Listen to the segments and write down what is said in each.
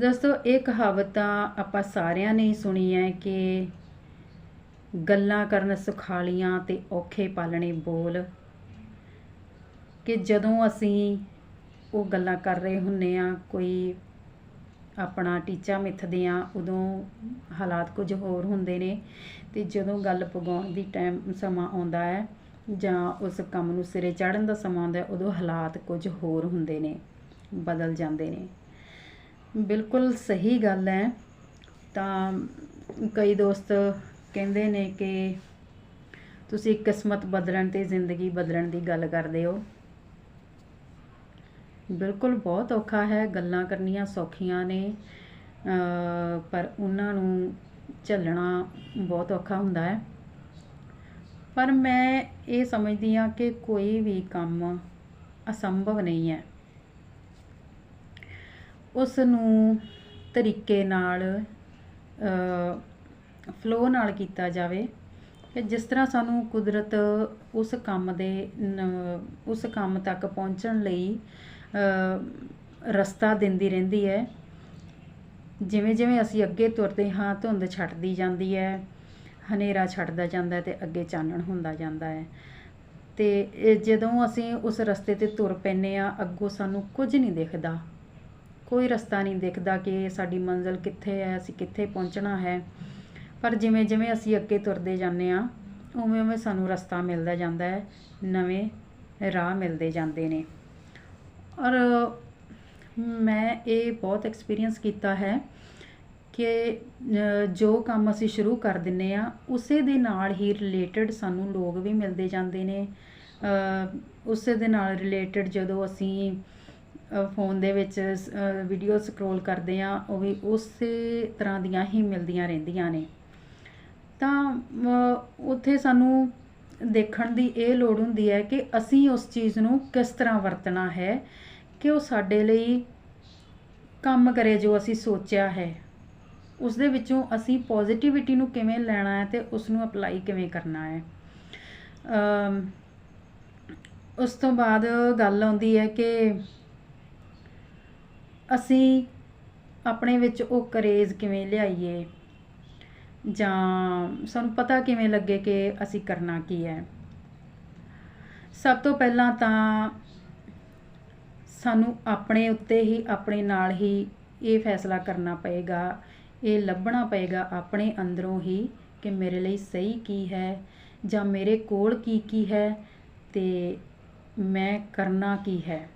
ਦੋਸਤੋ, ਇਹ ਕਹਾਵਤ ਤਾਂ ਆਪਾਂ ਸਾਰਿਆਂ ਨੇ ਸੁਣੀ ਹੈ ਕਿ ਗੱਲਾਂ ਕਰਨ ਸੁਖਾਲੀਆਂ ਤੇ ਔਖੇ ਪਾਲਣੇ ਬੋਲ। ਕਿ ਜਦੋਂ ਅਸੀਂ ਉਹ ਗੱਲਾਂ ਕਰ ਰਹੇ ਹੁੰਨੇ ਆ ਕੋਈ ਆਪਣਾ ਟੀਚਾ ਮਿੱਥਦੇ ਆ ਉਦੋਂ ਹਾਲਾਤ ਕੁਝ ਹੋਰ ਹੁੰਦੇ ਨੇ ਤੇ ਜਦੋਂ ਗੱਲ ਪਗਾਉਣ ਦੀ ਟਾਈਮ ਸਮਾਂ ਆਉਂਦਾ ਹੈ ਜਾਂ ਉਸ ਕੰਮ ਨੂੰ ਸਿਰੇ ਚੜ੍ਹਨ ਦਾ ਸਮਾਂ ਆਉਂਦਾ ਉਦੋਂ ਹਾਲਾਤ ਕੁਝ ਹੋਰ ਹੁੰਦੇ ਨੇ, ਬਦਲ ਜਾਂਦੇ ਨੇ। ਬਿਲਕੁਲ ਸਹੀ ਗੱਲ ਹੈ। ਤਾਂ ਕਈ ਦੋਸਤ ਕਹਿੰਦੇ ਨੇ ਕਿ ਤੁਸੀਂ ਕਿਸਮਤ ਬਦਲਣ ਤੇ ਜ਼ਿੰਦਗੀ ਬਦਲਣ ਦੀ ਗੱਲ ਕਰਦੇ ਹੋ। ਬਿਲਕੁਲ ਬਹੁਤ ਔਖਾ ਹੈ, ਗੱਲਾਂ ਕਰਨੀਆਂ ਸੌਖੀਆਂ ਨੇ। ਪਰ ਉਹਨਾਂ ਨੂੰ ਝੱਲਣਾ ਬਹੁਤ ਔਖਾ ਹੁੰਦਾ ਹੈ। ਪਰ ਮੈਂ ਇਹ ਸਮਝਦੀ ਹਾਂ ਕਿ ਕੋਈ ਵੀ ਕੰਮ ਅਸੰਭਵ ਨਹੀਂ ਹੈ। ਉਸ ਨੂੰ ਤਰੀਕੇ ਨਾਲ ਫਲੋ ਨਾਲ ਕੀਤਾ ਜਾਵੇ ਕਿ ਜਿਸ ਤਰ੍ਹਾਂ ਸਾਨੂੰ ਕੁਦਰਤ ਉਸ ਕੰਮ ਦੇ ਉਸ ਕੰਮ ਤੱਕ ਪਹੁੰਚਣ ਲਈ ਰਸਤਾ ਦਿੰਦੀ ਰਹਿੰਦੀ ਹੈ। ਜਿਵੇਂ ਜਿਵੇਂ ਅਸੀਂ ਅੱਗੇ ਤੁਰਦੇ ਹਾਂ, ਧੁੰਦ ਛੱਡਦੀ ਜਾਂਦੀ ਹੈ, ਹਨੇਰਾ ਛੱਡਦਾ ਜਾਂਦਾ ਹੈ ਤੇ ਅੱਗੇ ਚਾਨਣ ਹੁੰਦਾ ਜਾਂਦਾ ਹੈ। ਤੇ ਜਦੋਂ ਅਸੀਂ ਉਸ ਰਸਤੇ ਤੇ ਤੁਰ ਪੈਂਦੇ ਆ ਅੱਗੋਂ ਸਾਨੂੰ ਕੁਝ ਨਹੀਂ ਦਿਖਦਾ। ਕੋਈ ਰਸਤਾ ਨਹੀਂ ਦਿਖਦਾ ਕਿ ਸਾਡੀ ਮੰਜ਼ਿਲ ਕਿੱਥੇ ਹੈ, ਅਸੀਂ ਕਿੱਥੇ ਪਹੁੰਚਣਾ ਹੈ। ਪਰ ਜਿਵੇਂ ਜਿਵੇਂ ਅਸੀਂ ਅੱਗੇ ਤੁਰਦੇ ਜਾਂਦੇ ਆ ਉਵੇਂ ਉਵੇਂ ਸਾਨੂੰ ਰਸਤਾ ਮਿਲਦਾ ਜਾਂਦਾ ਹੈ, ਨਵੇਂ ਰਾਹ ਮਿਲਦੇ ਜਾਂਦੇ ਨੇ। ਔਰ ਮੈਂ ਇਹ ਬਹੁਤ ਐਕਸਪੀਰੀਅੰਸ ਕੀਤਾ ਹੈ ਕਿ ਜੋ ਕੰਮ ਅਸੀਂ ਸ਼ੁਰੂ ਕਰ ਦਿੰਨੇ ਆ ਉਸੇ ਦੇ ਨਾਲ ਹੀ ਰਿਲੇਟਡ ਸਾਨੂੰ ਲੋਕ ਵੀ ਮਿਲਦੇ ਜਾਂਦੇ ਨੇ। ਉਸੇ ਦੇ ਨਾਲ ਰਿਲੇਟਡ ਜਦੋਂ ਅਸੀਂ ਫੋਨ ਦੇ ਵਿੱਚ ਵੀਡੀਓ ਸਕਰੋਲ ਕਰਦੇ ਆ ਉਹ ਵੀ ਉਸੇ ਤਰ੍ਹਾਂ ਦੀਆਂ ਹੀ ਮਿਲਦੀਆਂ ਰਹਿੰਦੀਆਂ ਨੇ। ਤਾਂ ਉੱਥੇ ਸਾਨੂੰ ਦੇਖਣ ਦੀ ਇਹ ਲੋੜ ਹੁੰਦੀ ਹੈ ਕਿ ਅਸੀਂ ਉਸ ਚੀਜ਼ ਨੂੰ ਕਿਸ ਤਰ੍ਹਾਂ ਵਰਤਣਾ ਹੈ, ਕਿ ਉਹ ਸਾਡੇ ਲਈ ਕੰਮ ਕਰੇ ਜੋ ਅਸੀਂ ਸੋਚਿਆ ਹੈ। ਉਸ ਦੇ ਵਿੱਚੋਂ ਅਸੀਂ ਪੋਜ਼ਿਟਿਵਿਟੀ ਨੂੰ ਕਿਵੇਂ ਲੈਣਾ ਹੈ ਤੇ ਉਸ ਨੂੰ ਅਪਲਾਈ ਕਿਵੇਂ ਕਰਨਾ ਹੈ। ਉਸ ਤੋਂ ਬਾਅਦ ਗੱਲ ਆਉਂਦੀ ਹੈ ਕਿ ਅਸੀਂ ਆਪਣੇ ਵਿੱਚ ਉਹ ਕਰੇਜ਼ ਕਿਵੇਂ ਲਿਆਈਏ? ਜਾਂ ਸਾਨੂੰ ਪਤਾ ਕਿਵੇਂ ਲੱਗੇ ਕਿ ਅਸੀਂ ਕਰਨਾ ਕੀ ਹੈ? ਸਭ ਤੋਂ ਪਹਿਲਾਂ ਤਾਂ ਸਾਨੂੰ ਆਪਣੇ ਉੱਤੇ ਹੀ, ਆਪਣੇ ਨਾਲ ਹੀ ਇਹ ਫੈਸਲਾ ਕਰਨਾ ਪਏਗਾ। ਇਹ ਲੱਭਣਾ ਪਏਗਾ ਆਪਣੇ ਅੰਦਰੋਂ ਹੀ ਕਿ ਮੇਰੇ ਲਈ ਸਹੀ ਕੀ ਹੈ ਜਾਂ ਮੇਰੇ ਕੋਲ ਕੀ ਕੀ ਹੈ ਤੇ ਮੈਂ ਕਰਨਾ ਕੀ ਹੈ।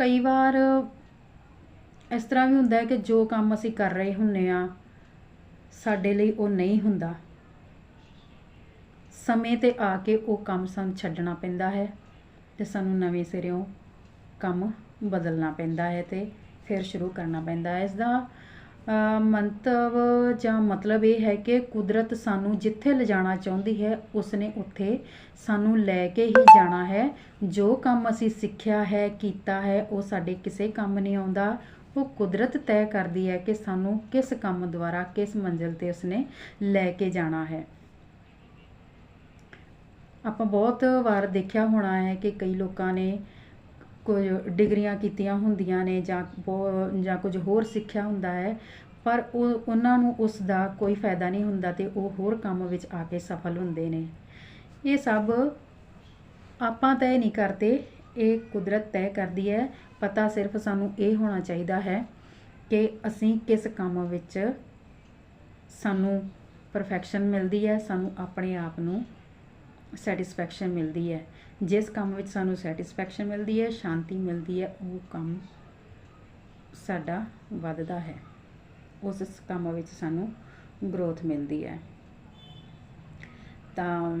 ਕਈ ਵਾਰ ਇਸ ਤਰ੍ਹਾਂ ਵੀ ਹੁੰਦਾ ਹੈ ਕਿ ਜੋ ਕੰਮ ਅਸੀਂ ਕਰ ਰਹੇ ਹੁੰਨੇ ਆ, ਸਾਡੇ ਲਈ ਉਹ ਨਹੀਂ ਹੁੰਦਾ। ਸਮੇਂ ਤੇ ਆ ਕੇ ਉਹ ਕੰਮ ਸਾਨੂੰ ਛੱਡਣਾ ਪੈਂਦਾ ਹੈ ਤੇ ਸਾਨੂੰ ਨਵੇਂ ਸਿਰਿਓਂ ਕੰਮ ਬਦਲਣਾ ਪੈਂਦਾ ਹੈ ਤੇ ਫਿਰ ਸ਼ੁਰੂ ਕਰਨਾ ਪੈਂਦਾ ਹੈ। ਇਸ ਦਾ ਮੰਤਵ ਜਾਂ ਮਤਲਬ ਇਹ ਹੈ ਕਿ ਕੁਦਰਤ ਸਾਨੂੰ ਜਿੱਥੇ ਲਿਜਾਣਾ ਚਾਹੁੰਦੀ ਹੈ, ਉਸਨੇ ਉੱਥੇ ਸਾਨੂੰ ਲੈ ਕੇ ਹੀ ਜਾਣਾ ਹੈ। ਜੋ ਕੰਮ ਅਸੀਂ ਸਿੱਖਿਆ ਹੈ, ਕੀਤਾ ਹੈ, ਉਹ ਸਾਡੇ ਕਿਸੇ ਕੰਮ ਨਹੀਂ ਆਉਂਦਾ। ਉਹ ਕੁਦਰਤ ਤੈਅ ਕਰਦੀ ਹੈ ਕਿ ਸਾਨੂੰ ਕਿਸ ਕੰਮ ਦੁਆਰਾ, ਕਿਸ ਮੰਜ਼ਿਲ ਤੇ ਉਸਨੇ ਲੈ ਕੇ ਜਾਣਾ ਹੈ। ਆਪਾਂ ਬਹੁਤ ਵਾਰ ਦੇਖਿਆ ਹੋਣਾ ਹੈ ਕਿ ਕਈ ਲੋਕਾਂ ਨੇ ਕੁਝ ਡਿਗਰੀਆਂ ਕੀਤੀਆਂ ਹੁੰਦੀਆਂ ਨੇ ਜਾਂ ਬਹੁ- ਜਾਂ ਕੁਝ ਹੋਰ ਸਿੱਖਿਆ ਹੁੰਦਾ ਹੈ, ਪਰ ਉਹ, ਉਹਨਾਂ ਨੂੰ ਉਸ ਦਾ ਕੋਈ ਫਾਇਦਾ ਨਹੀਂ ਹੁੰਦਾ ਤੇ ਉਹ ਹੋਰ ਕੰਮ ਵਿੱਚ ਆ ਕੇ ਸਫਲ ਹੁੰਦੇ ਨੇ। ਇਹ ਸਭ ਆਪਾਂ ਤੈਅ ਨਹੀਂ ਕਰਦੇ, ਇਹ ਕੁਦਰਤ ਤੈਅ ਕਰਦੀ ਹੈ। ਪਤਾ ਸਿਰਫ ਸਾਨੂੰ ਇਹ ਹੋਣਾ ਚਾਹੀਦਾ ਹੈ ਕਿ ਅਸੀਂ ਕਿਸ ਕੰਮ ਵਿੱਚ ਸਾਨੂੰ ਪਰਫੈਕਸ਼ਨ ਮਿਲਦੀ ਹੈ, ਸਾਨੂੰ ਆਪਣੇ ਆਪ ਨੂੰ ਸੈਟੀਸਫੈਕਸ਼ਨ ਮਿਲਦੀ ਹੈ। ਜਿਸ ਕੰਮ ਵਿੱਚ ਸਾਨੂੰ ਸੈਟੀਸਫੈਕਸ਼ਨ ਮਿਲਦੀ ਹੈ, ਸ਼ਾਂਤੀ ਮਿਲਦੀ ਹੈ, ਉਹ ਕੰਮ ਸਾਡਾ ਵੱਧਦਾ ਹੈ। ਉਸ ਕੰਮ ਵਿੱਚ ਸਾਨੂੰ ਗਰੋਥ ਮਿਲਦੀ ਹੈ। ਤਾਂ